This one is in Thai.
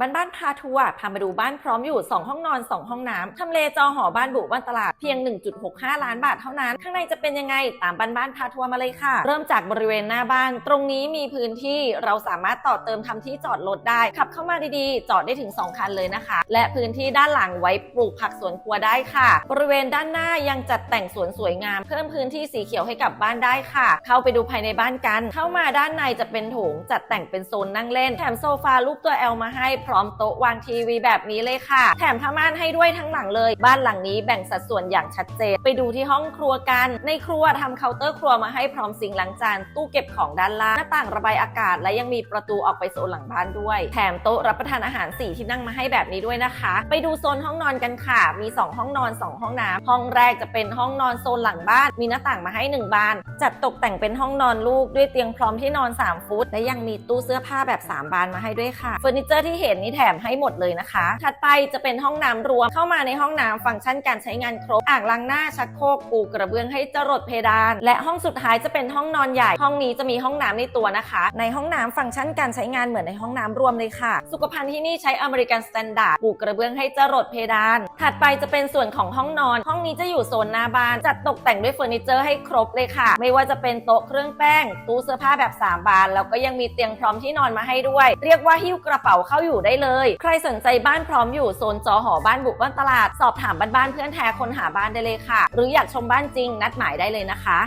บ้านบ้านพาทัวร์พามาดูบ้านพร้อมอยู่ 2 ห้องนอน 2 ห้องน้ำทำเลจอหอบ้านบุบ้านตลาดเพียง 1.65 ล้านบาทเท่านั้น ข้างในจะเป็นยังไงตามบ้านบ้านพาทัวร์มาเลยค่ะ เริ่มจากบริเวณหน้าบ้าน ตรงนี้มีพื้นที่เราสามารถต่อเติมทำที่จอดรถได้ ขับเข้ามาดีๆ จอดได้ถึง 2 คันเลยนะคะ และพื้นที่ด้านหลังไว้ปลูกผักสวนครัวได้ค่ะ บริเวณด้านหน้ายังจัดแต่งสวนสวยงาม เพิ่มพื้นที่สีเขียวให้กับบ้านได้ค่ะ เข้าไปดูภายในบ้านกัน เข้ามาด้านในจะเป็นโถงจัดแต่งเป็นโซนนั่งเล่นแถมโซฟารูปตัว L มาให้พร้อมโต๊ะวางทีวีแบบนี้เลยค่ะ แถมผ้าม่านให้ด้วยทั้งหลังเลย บ้านหลังนี้แบ่งสัดส่วนอย่างชัดเจน ไปดูที่ห้องครัวกัน ในครัวทำเคาน์เตอร์ครัวมาให้พร้อมซิงล้างจาน ตู้เก็บของด้านล่าง หน้าต่างระบายอากาศ และยังมีประตูออกไปโซนหลังบ้านด้วย แถมโต๊ะรับประทานอาหารสี่ที่นั่งมาให้แบบนี้ด้วยนะคะ ไปดูโซนห้องนอนกันค่ะ มี 2 ห้องนอน 2 ห้องน้ำห้องแรกจะเป็นห้องนอนโซนหลังบ้าน มีหน้าต่างมาให้ 1 บาน จัดตกแต่งเป็นห้องนอนลูกด้วยเตียงพร้อมที่นอน 3 ฟุต และยังมีตู้เสื้อผ้าแบบ 3 บานมาให้ด้วยค่ะเฟอร์นิเจอร์ที่เห็นนี่แถมให้หมดเลยนะคะ ถัดไปจะเป็นห้องน้ำรวมเข้ามาในห้องน้ำฟังก์ชันการใช้งานครบ อ่างล้างหน้าชักโครกปูกระเบื้องให้จรดเพดาน และห้องสุดท้ายจะเป็นห้องนอนใหญ่ ห้องนี้จะมีห้องน้ำในตัวนะคะ ในห้องน้ำฟังก์ชันการใช้งานเหมือนในห้องน้ำรวมเลยค่ะ สุขภัณฑ์ที่นี่ใช้อเมริกันสแตนดาร์ดปูกระเบื้องให้จรดเพดาน ถัดไปจะเป็นส่วนของห้องนอน ห้องนี้จะอยู่โซนหน้าบ้าน จัดตกแต่งด้วยเฟอร์นิเจอร์ให้ครบเลยค่ะ ไม่ว่าจะเป็นโต๊ะเครื่องแป้ง ตู้เสื้อผ้าแบบ 3 บาน แล้วก็ยังมีเตียงพร้อมที่นอนมาให้ด้วย เรียกว่าหิ้วกระเป๋าเข้าอยู่ได้เลย ใครสนใจบ้านพร้อมอยู่โซนจอหอบ้านบุกบ้านตลาด สอบถามบ้านๆเพื่อนแท้คนหาบ้านได้เลยค่ะ หรืออยากชมบ้านจริงนัดหมายได้เลยนะคะ